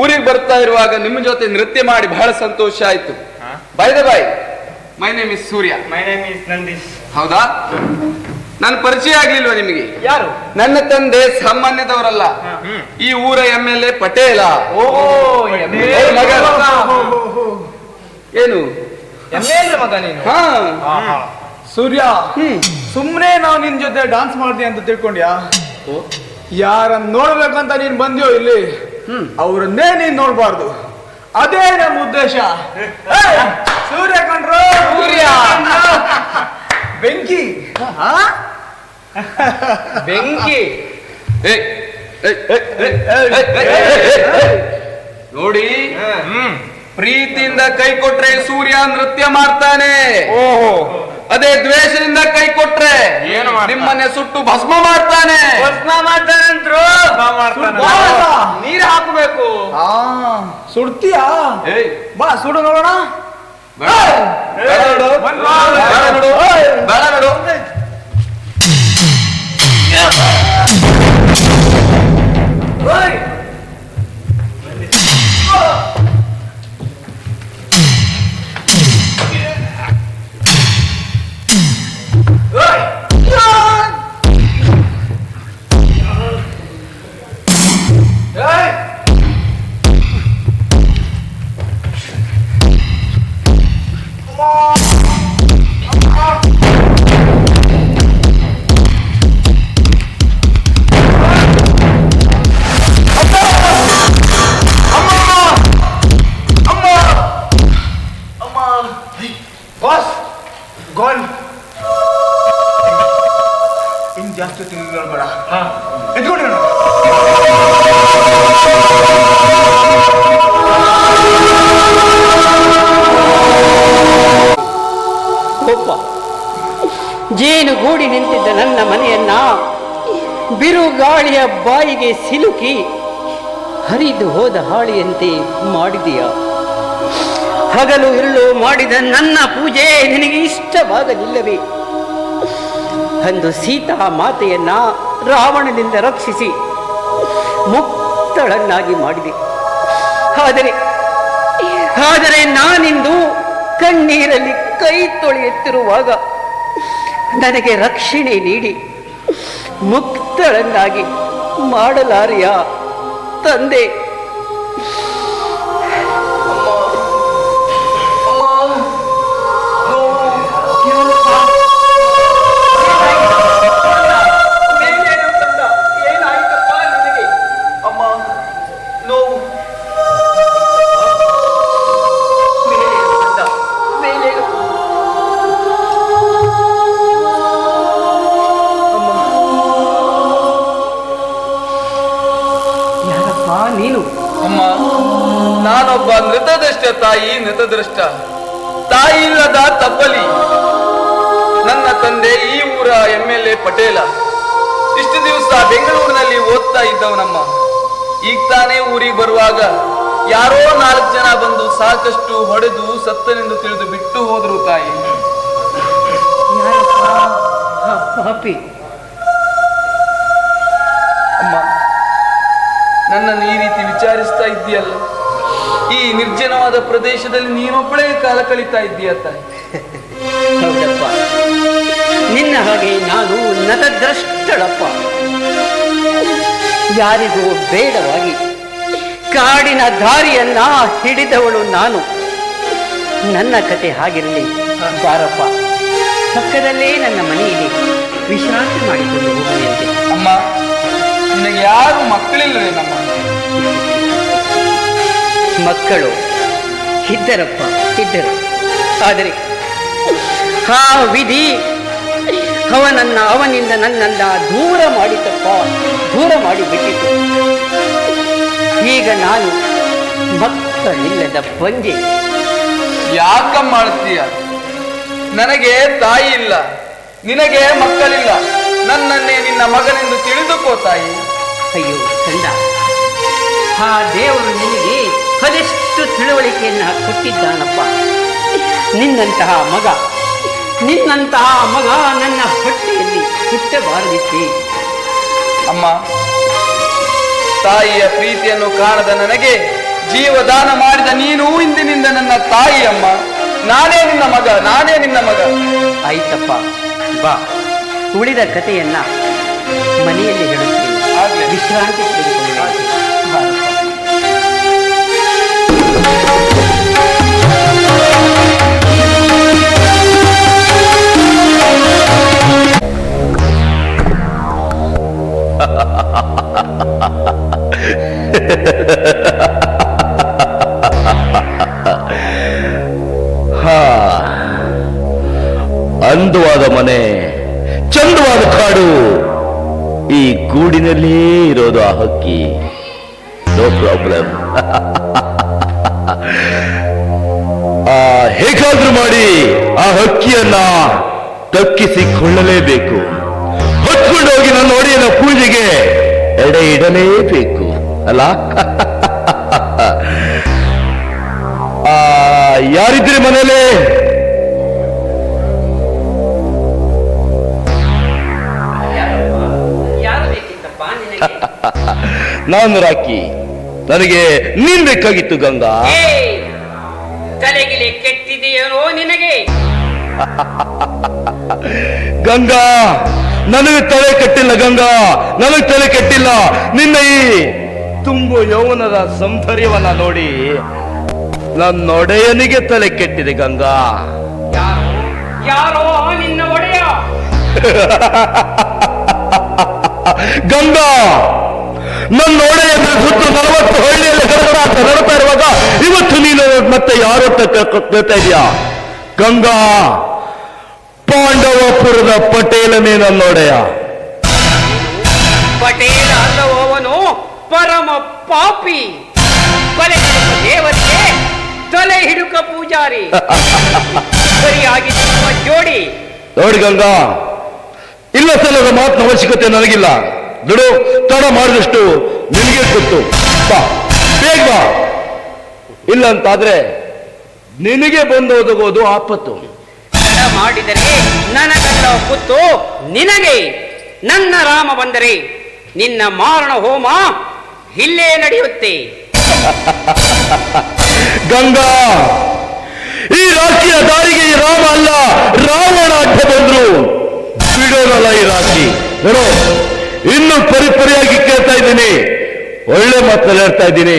ಊರಿಗೆ ಬರ್ತಾ ಇರುವಾಗ ನಿಮ್ಮ ಜೊತೆ ನೃತ್ಯ ಮಾಡಿ ಬಹಳ ಸಂತೋಷ ಆಯ್ತು. By the by my name is Surya. My name is Nandeesh ಹೌದಾ? ನನ್ನ ಪರಿಚಯ ಆಗ್ಲಿಲ್ವಾ ನಿಮಗೆ? ಯಾರು? ನನ್ನ ತಂದೆ ಸಾಮಾನ್ಯದವರಲ್ಲ. ಈ ಊರ ಎಂ ಎಲ್ ಎ ಪಟೇಲ. ಏನು? ಸೂರ್ಯ ಹ್ಮ್. ಸುಮ್ನೆ ನಾವು ನಿನ್ ಜೊತೆ ಡಾನ್ಸ್ ಮಾಡ್ದೆ ಅಂತ ತಿಳ್ಕೊಂಡ್ಯಾ? ಯಾರನ್ನ ನೋಡ್ಬೇಕಂತ ನೀನ್ ಬಂದ್ಯೋ ಇಲ್ಲಿ? ಅವರನ್ನೇ ನೀನ್ ನೋಡಬಾರ್ದು ಅದೇ ನಮ್ಮ ಉದ್ದೇಶ ಸೂರ್ಯ ಕಂಡ್ರು ಸೂರ್ಯ ಬೆಂಕಿ ಬೆಂಕಿ ನೋಡಿ ಪ್ರೀತಿಯಿಂದ ಕೈ ಕೊಟ್ರೆ ಸೂರ್ಯ ನೃತ್ಯ ಮಾಡ್ತಾನೆ ಓಹೋ ಅದೇ ದ್ವೇಷದಿಂದ ಕೈ ಕೊಟ್ರೆ ಏನು ಮಾಡ್ತಾನೆ? ನಿಮ್ಮನ್ನೇ ಸುಟ್ಟು ಭಸ್ಮ ಮಾಡ್ತಾನೆ. ಭಸ್ಮ ಮಾಡ್ತಾನಂತ್ರು ಸುಡ್ತಾನಾ? ನೀರ್ ಹಾಕಬೇಕು. ಆ ಸುಡ್ತೀಯಾ? ಬಾ ಸುಡು ನೋಡೋಣ. ಬೇಡ. ಜೇನುಗೂಡಿ ನಿಂತಿದ್ದ ನನ್ನ ಮನೆಯನ್ನ ಬಿರುಗಾಳಿಯ ಬಾಯಿಗೆ ಸಿಲುಕಿ ಹರಿದು ಹೋದ ಹಾಳಿಯಂತೆ ಮಾಡಿದೆಯ. ಹಗಲು ಇರುಳು ಮಾಡಿದ ನನ್ನ ಪೂಜೆ ನಿನಗೆ ಇಷ್ಟವಾಗಲಿಲ್ಲವೇ. ಅಂದು ಸೀತಾ ಮಾತೆಯನ್ನ ರಾವಣನಿಂದ ರಕ್ಷಿಸಿ ಮುಕ್ತಳನ್ನಾಗಿ ಮಾಡಿದೆ. ಆದರೆ ಆದರೆ ನಾನಿಂದು ಕಣ್ಣೀರಲ್ಲಿ ಕೈ ತೊಳೆಯುತ್ತಿರುವಾಗ ನನಗೆ ರಕ್ಷಣೆ ನೀಡಿ ಮುಕ್ತಳನ್ನಾಗಿ ಮಾಡಲಾರಿಯ ತಂದೆ? ತಾಯಿ ನೃತದೃಷ್ಟ. ತಾಯಿ ಇಲ್ಲದ ತಬ್ಬಲಿ ನನ್ನ ತಂದೆ ಈ ಊರ ಎಂ ಎಲ್ ಎ ಪಟೇಲ. ಇಷ್ಟು ದಿವಸ ಬೆಂಗಳೂರಿನಲ್ಲಿ ಓದ್ತಾ ಇದ್ದವನಮ್ಮ. ಈಗ ತಾನೇ ಊರಿಗೆ ಬರುವಾಗ ಯಾರೋ ನಾಲ್ಕು ಜನ ಬಂದು ಸಾಕಷ್ಟು ಹೊಡೆದು ಸತ್ತನೆಂದು ತಿಳಿದು ಬಿಟ್ಟು ಹೋದ್ರು ತಾಯಿ. ಪಾಪಿ. ಅಮ್ಮ ನನ್ನನ್ನು ಈ ರೀತಿ ವಿಚಾರಿಸ್ತಾ ಇದ್ದೀಯಲ್ಲ? ಈ ನಿರ್ಜನವಾದ ಪ್ರದೇಶದಲ್ಲಿ ನೀನೊಬ್ಬಳೇ ಕಾಲ ಕಳೀತಾ ಇದ್ದೀಯ ತಾಯಿ. ಹೌದಪ್ಪ. ನಿನ್ನ ಹಾಗೆ ನಾನು ನತದ್ರಷ್ಟಳಪ್ಪ ಯಾರಿಗೂ ಬೇಡವಾಗಿ ಕಾಡಿನ ದಾರಿಯನ್ನ ಹಿಡಿದವಳು ನಾನು. ನನ್ನ ಕತೆ ಹಾಗಿರಲಿ. ಬಾರಪ್ಪ. ಪಕ್ಕದಲ್ಲೇ ನನ್ನ ಮನೆಯಲ್ಲಿ ವಿಶ್ರಾಂತಿ ಮಾಡಿಕೊಂಡು ಹೋಗುವಂತೆ ಅಮ್ಮ ನಿನಗೆ ಯಾರು ಮಕ್ಕಳಿಲ್ಲವೇ ನಮ್ಮ ಮಕ್ಕಳು. ಇದ್ದರಪ್ಪ ಇದ್ದರು. ಆದರೆ ಆ ವಿಧಿ ಅವನನ್ನ ಅವನಿಂದ ನನ್ನನ್ನ ದೂರ ಮಾಡಿತಪ್ಪ ದೂರ ಮಾಡಿ ಬಿಟ್ಟಿತು. ಈಗ ನಾನು ಮಕ್ಕಳಿಲ್ಲದ ಬಂಜೆ ಯಾಕ ಮಾಡ್ತೀಯ? ನನಗೆ ತಾಯಿ ಇಲ್ಲ ನಿನಗೆ ಮಕ್ಕಳಿಲ್ಲ. ನನ್ನನ್ನೇ ನಿನ್ನ ಮಗನೆಂದು ತಿಳಿದುಕೋ ತಾಯಿ. ಅಯ್ಯೋ ಕಂದ ಆ ದೇವರು ನಿನಗೆ ಅದೆಷ್ಟು ತಿಳುವಳಿಕೆಯನ್ನು ಕೊಟ್ಟಿದ್ದಾನಪ್ಪ ನಿನ್ನಂತಹ ಮಗ ನಿನ್ನಂತಹ ಮಗ ನನ್ನ ಹೊಟ್ಟೆಯಲ್ಲಿ ಹುಟ್ಟಬಾರದಿತ್ತೆ ಅಮ್ಮ ತಾಯಿಯ ಪ್ರೀತಿಯನ್ನು ಕಾಣದ ನನಗೆ ಜೀವದಾನ ಮಾಡಿದ ನೀನು ಇಂದಿನಿಂದ ನನ್ನ ತಾಯಿ ಅಮ್ಮ. ನಾನೇ ನಿನ್ನ ಮಗ ನಾನೇ ನಿನ್ನ ಮಗ. ಆಯ್ತಪ್ಪ ಬಾ. ಉಳಿದ ಕಥೆಯನ್ನ ಮನೆಯಲ್ಲಿ ಹೇಳುತ್ತೇನೆ. ವಿಶ್ರಾಂತಿ ತೆಗೆದುಕೊಳ್ಳಿ. ಅಂದವಾದ ಮನೆ ಚಂದವಾದ ಕಾಡು. ಈ ಗೂಡಿನಲ್ಲಿ ಇರೋದು ಆ ಹಕ್ಕಿ. ನೋ ಪ್ರಾಬ್ಲಮ್ ಹೇಗಾದ್ರೂ ಮಾಡಿ ಆ ಹಕ್ಕಿಯನ್ನ ತಕ್ಕಿಸಿಕೊಳ್ಳಲೇಬೇಕು. ಹೊತ್ಕೊಂಡು ಹೋಗಿ ನನ್ನ ಒಡೆಯನ ಪೂಜೆಗೆ ಎಡೆ ಇಡಲೇಬೇಕು. ಅಲ್ಲ? ಆ ಯಾರಿದ್ರಿ ಮನೇಲಿ ನಾನು ರಾಕಿ. ನನಗೆ ನೀನ್ ಬೇಕಾಗಿತ್ತು ಗಂಗಾ! ತಲೆಗಿಲೆ ಕೆಟ್ಟಿದೆಯೇನೋ ನಿನಗೆ? ಗಂಗಾ ನನಗೆ ತಲೆ ಕೆಟ್ಟಿಲ್ಲ ಗಂಗಾ ನನಗೆ ತಲೆ ಕೆಟ್ಟಿಲ್ಲ. ನಿನ್ನ ಈ ತುಂಬು ಯೌವನದ ಸೌಂದರ್ಯವನ್ನ ನೋಡಿ ನನ್ನ ಒಡೆಯನಿಗೆ ತಲೆ ಕೆಟ್ಟಿದೆ ಗಂಗಾ. ಯಾರೋ? ಯಾರೋ ನಿನ್ನ ಒಡೆಯ? ಗಂಗಾ ನನ್ನ ಒಡೆಯ ಸುತ್ತ ನಲವತ್ತು ಹಳ್ಳಿಯಲ್ಲಿ ಹರಡಾಟ ನಡ್ತಾ ಇರುವಾಗ ಇವತ್ತು ನೀನು ಮತ್ತೆ ಯಾರತ್ತ ಕೇಳ್ತಾ ಇದೆಯಾ ಗಂಗಾ ಪಾಂಡವಪುರದ ಪಟೇಲನೇ ನನ್ನೊಡೆಯ ಪಟೇಲ ಅಲ್ಲವನು ಪರಮ ಪಾಪಿ. ಕೊಲೆ ದೇವರಿಗೆ ತಲೆ ಹಿಡುಕ ಪೂಜಾರಿ. ಸರಿಯಾಗಿ ಜೋಡಿ. ನೋಡಿ ಗಂಗಾ ಇಲ್ಲ ಸಲ್ಲದ ಮಾತಿನ ಅವಶ್ಯಕತೆ ನನಗಿಲ್ಲ. ದುಡು ತಡ ಮಾಡಿದಷ್ಟು ನಿನಗೆ ಗೊತ್ತು. ಬಾ ಬೇಗ ಬಾ. ಇಲ್ಲ ಅಂತಾದ್ರೆ ನಿನಗೆ ಬಂದು ಒದಗೋದು ಆಪತ್ತು. ತಡ ಮಾಡಿದರೆ ನನಗಲ್ಲ ಕುತ್ತು ನಿನಗೆ ನನ್ನ ರಾಮ ಬಂದರೆ ನಿನ್ನ ಮಾರಣ ಹೋಮ ಇಲ್ಲೇ ನಡೆಯುತ್ತೆ. ಗಂಗಾ ಈ ರಾಖಿಯ ದಾರಿಗೆ ಈ ರಾಮ ಅಲ್ಲ ರಾವಣ ಅಡ್ಡ ಬಂದ್ರು. ಬಿಡೋದಲ್ಲ ಈ ರಾಖಿ. ನೋಡು ಇನ್ನು ಪರಿಪರಿಯಾಗಿ ಕೇಳ್ತಾ ಇದ್ದೀನಿ. ಒಳ್ಳೆ ಮಾತಲ್ಲಿ ಹೇಳ್ತಾ ಇದ್ದೀನಿ.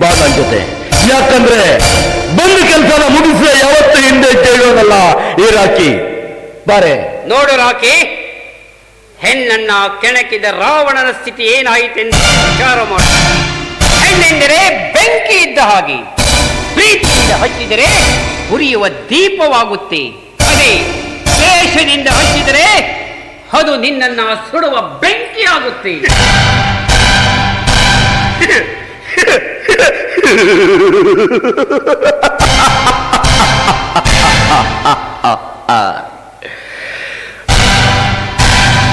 ಬಾ ನನ್ನ ಜೊತೆ. ಯಾಕಂದ್ರೆ ಬಂದು ಕೆಲಸ ಮುಗಿಸಿದ ಯಾವತ್ತು ಹಿಂದೆ ಕೇಳೋದಲ್ಲ ಈ ರಾಕಿ, ಬಾರೆ. ನೋಡು ರಾಕಿ, ಹೆಣ್ಣನ್ನ ಕೆಣಕಿದ ರಾವಣನ ಸ್ಥಿತಿ ಏನಾಯಿತೆಂದು ವಿಚಾರ ಮಾಡಿ. ಹೆಣ್ಣೆಂದರೆ ಬೆಂಕಿ ಇದ್ದ ಹಾಗೆ. ಪ್ರೀತಿಯಿಂದ ಹಚ್ಚಿದರೆ ಉರಿಯುವ ದೀಪವಾಗುತ್ತೆ. ಅದೇ ದ್ವೇಷದಿಂದ ಹಚ್ಚಿದರೆ ಅದು ನಿನ್ನನ್ನ ಸುಡುವ ಬೆಂಕಿಯಾಗುತ್ತೆ.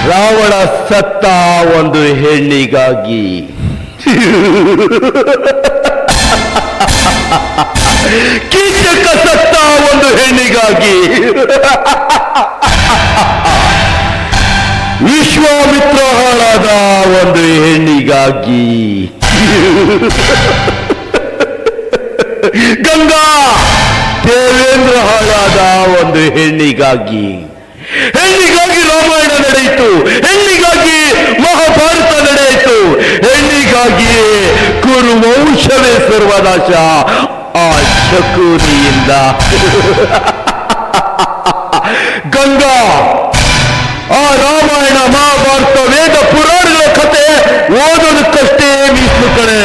ರಾವಣ ಸತ್ತ ಒಂದು ಹೆಣ್ಣಿಗಾಗಿ. ಕೀಚಕ ಸತ್ತ ಒಂದು ಹೆಣ್ಣಿಗಾಗಿ. ವಿಶ್ವಾಮಿತ್ರ ಹಾಳಾದ ಒಂದು ಹೆಣ್ಣಿಗಾಗಿ. ಗಂಗಾ! ದೇವೇಂದ್ರ ಹಾಳಾದ ಒಂದು ಹೆಣ್ಣಿಗಾಗಿ. ಹೆಣ್ಣಿಗಾಗಿ ರಾಮಾಯಣ ನಡೆಯಿತು. ಹೆಣ್ಣಿಗಾಗಿ ಮಹಾಭಾರತ ನಡೆಯಿತು. ಹೆಣ್ಣಿಗಾಗಿಯೇ ಕುರುವಂಶವೇ ಸರ್ವನಾಶ ಆ ಶಕುನಿಯಿಂದ. ಗಂಗಾ! ವೇದ ಪುರಾಣಗಳ ಕತೆ ಓದೋದಕ್ಕಷ್ಟೇ ಮೀಸಲು ಕಡೆ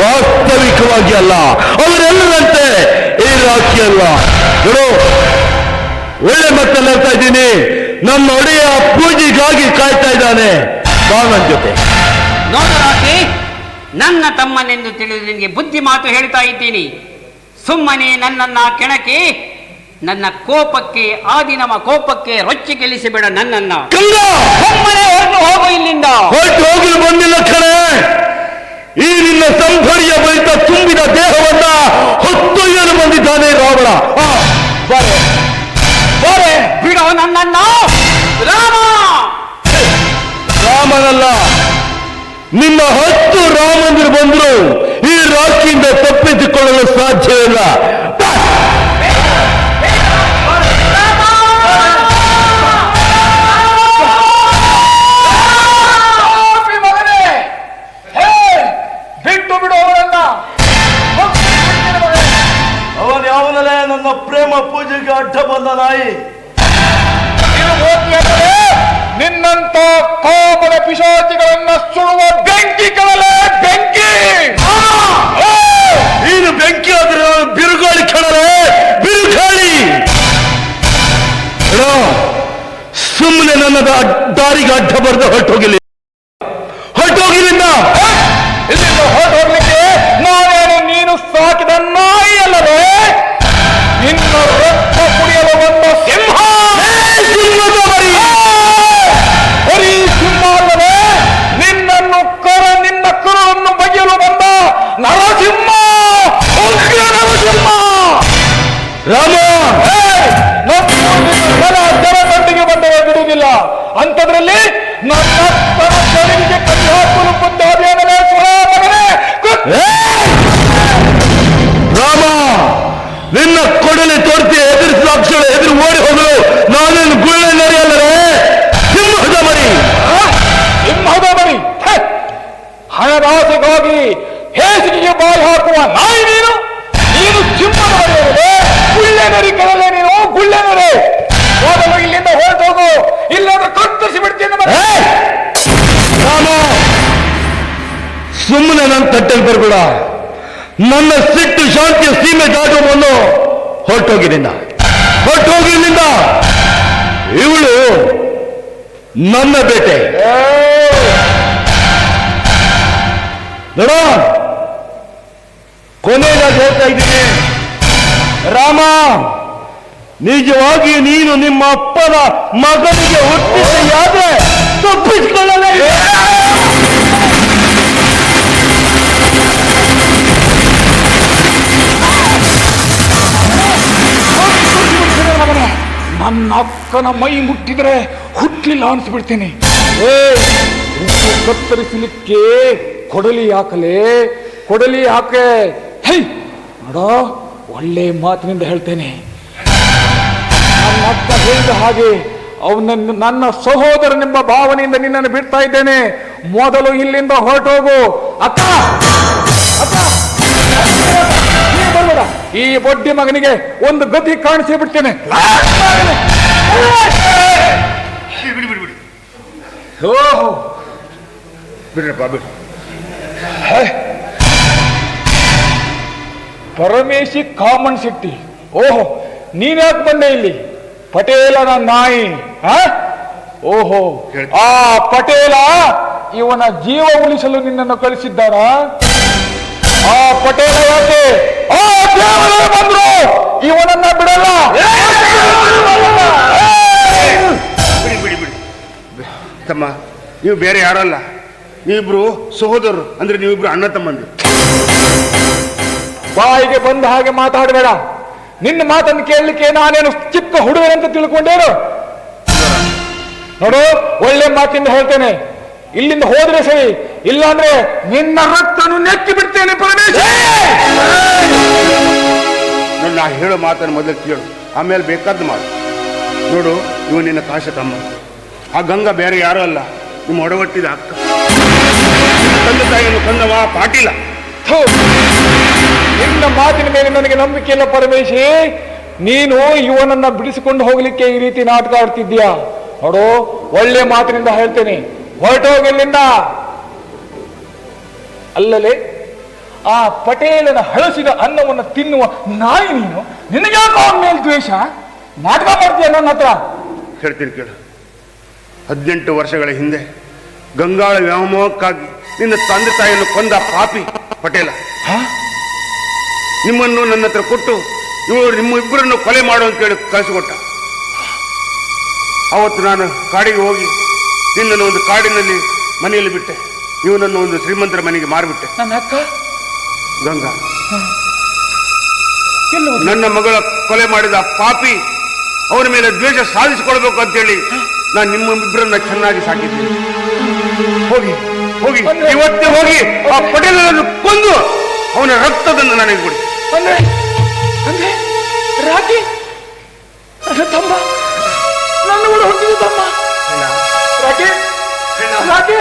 ವಾಸ್ತವಿಕವಾಗಿ ಅಲ್ಲ. ಅವರೆಲ್ಲರಂತೆ ಈ ರಾಖಿ ಅಲ್ಲ. ಒಳ್ಳೆ ಮಕ್ಕಳು ಹೇಳ್ತಾ ಇದ್ದೀನಿ. ನಮ್ಮ ಒಡೆಯ ಪೂಜೆಗಾಗಿ ಕಾಯ್ತಾ ಇದ್ದಾನೆ ಬಾ ಜೊತೆ. ನೋಡು ರಾಕಿ ನನ್ನ ತಮ್ಮನೆಂದು ತಿಳಿದು ನಿನಗೆ ಬುದ್ಧಿ ಮಾತು ಹೇಳ್ತಾ ಇದ್ದೀನಿ. ಸುಮ್ಮನೆ ನನ್ನನ್ನ ಕೆಣಕಿ ನನ್ನ ಕೋಪಕ್ಕೆ ಆದಿನವ ಕೋಪಕ್ಕೆ ರೊಚ್ಚಿ ಗೆಲ್ಲಿಸಿಬಿಡ ನನ್ನನ್ನ ಹೊರಟು ಹೋಗು ಇಲ್ಲಿಂದ. ಹೊರಟು ಹೋಗಲು ಬಂದಿಲ್ಲ ಕಣೆ. ಈ ನಿನ್ನ ಸಂಭರಿಯ ಬಳಿತ ತುಂಬಿದ ದೇಹವನ್ನ ಹೊತ್ತೊಯ್ಯಲು ಬಂದಿದ್ದಾನೆ ರಾವಣ. ಬರೆ. ಬಾರೆ ಬಿಡೋ ನನ್ನನ್ನ. ರಾಮ! ರಾಮನಲ್ಲ ನಿಮ್ಮ ಹತ್ತು ರಾಮಂದಿರು ಬಂದ್ರು ಈ ರಾಖಿಯಿಂದ ತಪ್ಪಿಸಿಕೊಳ್ಳಲು ಸಾಧ್ಯ ಬಾ. ನನ್ನ ಪ್ರೇಮ ಪೂಜೆಗೆ ಅಡ್ಡ ಬಂದ ನಾಯಿ? ನಿನ್ನಂತ ಕೋಪದ ಪಿಶಾಚಿಗಳನ್ನ ಸುಡುವ ಬೆಂಕಿ ಕಡಲೆ ಬೆಂಕಿ! ನೀನು ಬೆಂಕಿ ಆದ್ರೆ ಬಿರುಗಾಳಿ ಕೆಡಲೆ ಬಿರುಗಾಳಿ ಸುಮ್ಮನೆ ನನ್ನ ದಾರಿಗೆ ಅಡ್ಡ ಬರೆದು ಹೊರಟೋಗಿಲ್ಲ ಸುಮ್ಮನೆ ನನ್ನ ತಟ್ಟೆಗೆ ಬರಬೇಡ. ನನ್ನ ಸಿಟ್ಟು ಶಾಂತಿಯ ಸೀಮೆ ದಾಟುವ ಮುನ್ನು ಹೊರಟೋಗಿನಿಂದ. ಹೊರಟೋಗಿನಿಂದ ಇವಳು ನನ್ನ ಬೇಟೆ. ನೋಡ, ಕೊನೆಯದಾಗಿ ಹೇಳ್ತಾ ಇದ್ದೀನಿ. ರಾಮ, ನಿಜವಾಗಿ ನೀನು ನಿಮ್ಮ ಅಪ್ಪನ ಮಗನಿಗೆ ಹುಟ್ಟಿದೆಯಾದ್ರೆ ತಪ್ಪಿಸಿಕೊಳ್ಳಲೇ ನನ್ನ ಅಕ್ಕನ ಮೈ ಮುಟ್ಟಿದ್ರೆ ಹುಟ್ಲಿಲ್ಲ ಅನ್ಸ್ಬಿಡ್ತೀನಿ. ಏ ಕತ್ತರಿಸಲಿಕ್ಕೆ ಕೊಡಲಿ ಹಾಕಲೆ ಕೊಡಲಿ ಹಾಕೆ ಹೈ, ನೋಡೋ, ಒಳ್ಳೆ ಮಾತಿನಿಂದ ಹೇಳ್ತೇನೆ. ನನ್ನ ಅಕ್ಕ ಹೇಳಿದ ಹಾಗೆ ಅವನನ್ನು ನನ್ನ ಸಹೋದರನೆಂಬ ಭಾವನೆಯಿಂದ ನಿನ್ನನ್ನು ಬಿಡ್ತಾ ಇದ್ದೇನೆ. ಮೊದಲು ಇಲ್ಲಿಂದ ಹೊರಟೋಗು. ಅಕ್ಕ ಅಕ್ಕ! ಈ ಬೊಡ್ಡಿ ಮಗನಿಗೆ ಒಂದು ಗತಿ ಕಾಣಿಸಿ ಬಿಡ್ತೇನೆ. ಬಿಡಿ ಬಿಡಿ ಬಿಡಿ. ಓಹೋ. ಬಿಡ್ರಪ್ಪ ಬಿಡಿ. ಪರಮೇಶಿ ಕಾಮನ್ ಸಿಟ್ಟಿ. ಓಹೋ ನೀನ್ಯಾಕೆ ಬಂದೆ ಇಲ್ಲಿ? ಪಟೇಲನ ನಾಯಿ? ಓಹೋ. ಆ ಪಟೇಲ ಇವನ ಜೀವ ಉಳಿಸಲು ನಿನ್ನನ್ನು ಕಳಿಸಿದ್ದಾರ? ಆ ಪಟೇಲ ಯಾಕೆ? ಆ ದೇವರೇ ಬಂದ್ರು. ಇವನನ್ನ ಬಿಡಲ್ಲ. ಬಿಡಿ ಬಿಡಿ ಬಿಡಿ. ತಮ್ಮ ನೀವು ಬೇರೆ ಯಾರಲ್ಲ ನೀವಿಬ್ರು ಸಹೋದರರು ಅಂದ್ರೆ ನೀವಿಬ್ರು ಅಣ್ಣ ತಮ್ಮಂದ್ರು. ಬಾಯಿಗೆ ಬಂದ ಹಾಗೆ ಮಾತಾಡಬೇಡ. ನಿನ್ನ ಮಾತನ್ನು ಕೇಳಲಿಕ್ಕೆ ನಾನೇನು ಚಿಕ್ಕ ಹುಡುಗನಂತ ತಿಳ್ಕೊಂಡೇನು? ನೋಡು ಒಳ್ಳೆ ಮಾತಿಂದ ಹೇಳ್ತೇನೆ. ಇಲ್ಲಿಂದ ಹೋದ್ರೆ ಸರಿ ಇಲ್ಲಾಂದ್ರೆ ನಿನ್ನ ರಕ್ತನು ನೆಕ್ಕಿ ಬಿಡ್ತೇನೆ ಪರಮೇಶ್ವರ. ನೋಡಿ ನಾ ಹೇಳೋ ಮಾತನ್ನು ಮೊದಲು ಕೇಳು ಆಮೇಲೆ ಬೇಕಾದ್ದು ಮಾಡು ನೋಡು ಇವ ನಿನ್ನ ಕಾಶ ತಮ್ಮ. ಆ ಗಂಗಾ ಬೇರೆ ಯಾರೂ ಅಲ್ಲ ನಿಮ್ಮ ಒಡವಟ್ಟಿದ ಅಕ್ಕ. ತಂದೆ ತಾಯಿಯನ್ನು ಕಂದವ ಪಾಟೀಲ. ನಿನ್ನ ಮಾತಿನ ಮೇಲೆ ನನಗೆ ನಂಬಿಕೆ ಇಲ್ಲ ಪರಮೇಶಿ ನೀನು ಇವನನ್ನ ಬಿಡಿಸಿಕೊಂಡು ಹೋಗ್ಲಿಕ್ಕೆ ಈ ರೀತಿ ನಾಟಕ ಆಡ್ತಿದ್ಯಾ ನೋಡು ಒಳ್ಳೆ ಮಾತಿನಿಂದ ಹೇಳ್ತೇನೆ. ಹೊರಟೋಗಿಲ್ಲಿಂದ ಅಲ್ಲಲೇ ಆ ಪಟೇಲನ ಹಳಸಿದ ಅನ್ನವನ್ನು ತಿನ್ನುವ ನಾಯಿ ನೀನು ನಿನಗ್ಯಾಕೋ ಅವನ ಮೇಲೆ ದ್ವೇಷ? ನಾಟಕ ಮಾಡ್ತೀಯ ನನ್ನ ಹತ್ರ? ಹೇಳ್ತೀನಿ ಕೇಳು. ಹದಿನೆಂಟು ವರ್ಷಗಳ ಹಿಂದೆ ಗಂಗಾಳ ವ್ಯಾಮೋಹಕ್ಕಾಗಿ ನಿನ್ನ ತಂದೆ ತಾಯಿಯನ್ನು ಕೊಂದ ಪಾಪಿ ಪಟೇಲ. ನಿಮ್ಮನ್ನು ನನ್ನ ಹತ್ರ ಕೊಟ್ಟು ಇವರು ನಿಮ್ಮ ಇಬ್ಬರನ್ನು ಕೊಲೆ ಮಾಡು ಅಂತೇಳಿ ಕಳಿಸಿಕೊಟ್ಟ. ಅವತ್ತು ನಾನು ಕಾಡಿಗೆ ಹೋಗಿ ನಿನ್ನನ್ನು ಒಂದು ಕಾಡಿನಲ್ಲಿ ಮನೆಯಲ್ಲಿ ಬಿಟ್ಟೆ. ಇವನನ್ನು ಒಂದು ಶ್ರೀಮಂತರ ಮನೆಗೆ ಮಾರಿಬಿಟ್ಟೆ. ನನ್ನ ಅಕ್ಕ? ಗಂಗಾ. ನನ್ನ ಮಗಳ ಕೊಲೆ ಮಾಡಿದ ಪಾಪಿ ಅವನ ಮೇಲೆ ದ್ವೇಷ ಸಾಧಿಸಿಕೊಳ್ಬೇಕು ಅಂತೇಳಿ ನಾನು ನಿಮ್ಮ ಇಬ್ಬರನ್ನ ಚೆನ್ನಾಗಿ ಸಾಕಿದ್ದೀನಿ. ಹೋಗಿ ಹೋಗಿ ಇವತ್ತೇ ಹೋಗಿ ಆ ಪಟೇಲರನ್ನು ಕೊಂದು ಅವನ ರಕ್ತದನ್ನು ನನಗೆ ಕೊಡಿ ಅಂದ್ರೆ ಅಂದ್ರೆ ನನ್ನ ತಮ್ಮ? ನನ್ನ ತಮ್ಮ? ರಾಕಿ? ರಾಕಿ?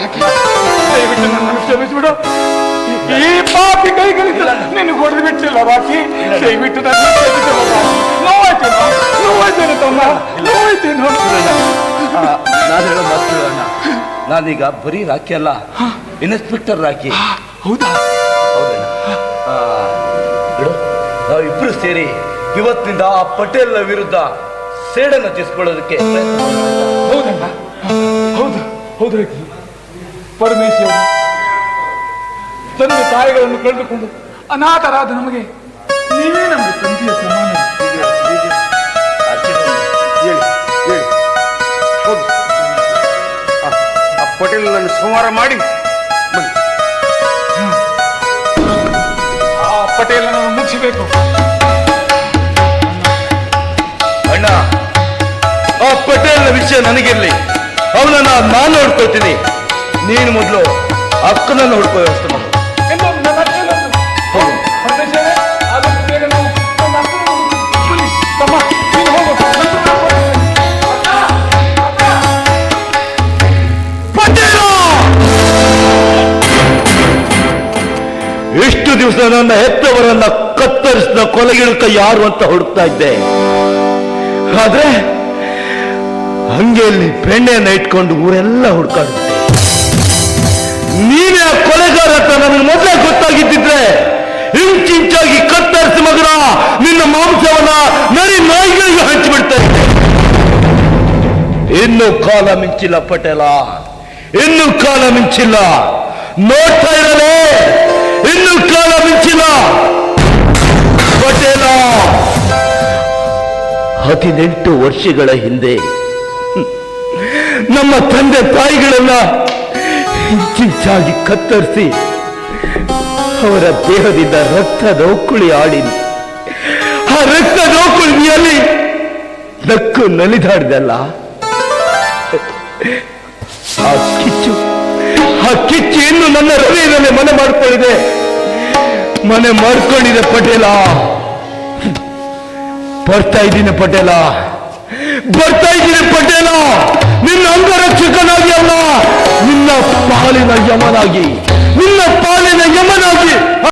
ರಾಕಿ, ಕ್ಷಮಿಸ್ಬಿಡು. ಈ ಪಾಪಿ ಕೈಗಳಿಂದ ನಿನಗೆ ಹೊಡೆದು ಬಿಟ್ಟಿಲ್ಲ ರಾಕಿ. ದಯವಿಟ್ಟು ನನ್ನ ನೋವಾಯ್ತೇನೋ ನೋವಾಯ್ತೇನೋ ತಮ್ಮ ನೋವಾಯ್ತೇನೋ ನಾನು ಹೇಳೋ ಮಾತು ಅಣ್ಣ. ನಾನೀಗ ಬರೀ ರಾಕಿ ಅಲ್ಲ ಇನ್ಸ್ಪೆಕ್ಟರ್ ರಾಖಿ ಹೌದಾ? ಬಿಡು ನಾವಿಬ್ರು ಸೇರಿ ಇವತ್ತಿನಿಂದ ಆ ಪಟೇಲ್ನ ವಿರುದ್ಧ ಸೇಡನ್ನು ಮಾಡೋಣ. ಹೌದಣ್ಣ. ಹೌದು ಹೌದು ಪರಮೇಶ್ವರ ತಂದೆ ತಾಯಿಗಳನ್ನು ಕಳೆದುಕೊಂಡು ಅನಾಥರಾದ ನಮಗೆ ನೀವೇ ನಮಗೆ ತಂದೆಯ ಸಮಾನ. ಪಟೇಲ್ ನನ್ನ ಸಂಹಾರ ಮಾಡಿ ಬನ್ನಿ. ಪಟೇಲನನ್ನು ಮುಗಿಸಬೇಕು ಅಣ್ಣ, ಆ ಪಟೇಲ್ನ ವಿಷಯ ನನಗಿರ್ಲಿ. ಅವನನ್ನ ನಾನು ನೋಡ್ಕೊಳ್ತೀನಿ. ನೀನು ಮೊದಲು ಅಕ್ಕನನ್ನು ಹುಡ್ಕೋ ವ್ಯವಸ್ಥೆ ಮಾಡು. ದಿವಸ ನನ್ನ ಹೆತ್ತವರನ್ನ ಕತ್ತರಿಸಿದ ಕೊಲೆಗಿಳಕ ಯಾರು ಅಂತ ಹುಡುಕ್ತಾ ಇದ್ದೆ. ಆದ್ರೆ ಹಂಗೆಯಲ್ಲಿ ಬೆಣ್ಣೆಯನ್ನ ಇಟ್ಕೊಂಡು ಊರೆಲ್ಲ ಹುಡ್ಕಾಡ್ಬಿಟ್ಟೆ ನೀನೇ ಕೊಲೆಗಾರ ಅಂತ ನನಗೆ ಮೊದಲೇ ಗೊತ್ತಾಗಿದ್ದಿದ್ರೆ ಇಂಚಿಂಚಾಗಿ ಕತ್ತರಿಸಿ ಮಗನ, ನಿನ್ನ ಮಾಂಸವನ್ನ ನರಿ ನಾಯಿಗಳಿಗೆ ಹಂಚಿಬಿಡ್ತಾ ಇದ್ದೆ. ಇನ್ನು ಕಾಲ ಮಿಂಚಿಲ್ಲ ಪಟೇಲ, ಇನ್ನು ಕಾಲ ಮಿಂಚಿಲ್ಲ. ನೋಡ್ತಾ ಇರಲೇ, ಇನ್ನು ಕಾಲ ಹದಿನೆಂಟು ವರ್ಷಗಳ ಹಿಂದೆ ನಮ್ಮ ತಂದೆ ತಾಯಿಗಳನ್ನ ಇಂಚಿಂಚಾಗಿ ಕತ್ತರಿಸಿ ಅವರ ದೇಹದಿಂದ ರಕ್ತ ನೌಕುಳಿ ಆಡಿನಿ ಆ ರಕ್ತ ನೌಕುಳಿಯಲ್ಲಿ ನಕ್ಕು ನಲಿದಾಡಿದಲ್ಲ ಆ ಕಿಚ್ಚು ಆ ಕಿಚ್ಚು ಇನ್ನು ನನ್ನ ಹೃದಯದಲ್ಲಿ ಮನೆ ಮಾಡ್ಕೊಂಡಿದೆ. ಮನೆ ಮಾಡ್ಕೊಂಡಿದೆ ಪಟೇಲ. ಬರ್ತಾ ಇದ್ದೀನಿ ಪಟೇಲ. ಬರ್ತಾ ಇದ್ದೀನಿ ಪಟೇಲ. ನಿನ್ನ ಅಂಗರಕ್ಷಕನಾಗಿ ಅಲ್ಲ, ನಿನ್ನ ಪಾಲಿನ ಯಮನಾಗಿ, ನಿನ್ನ ಪಾಲಿನ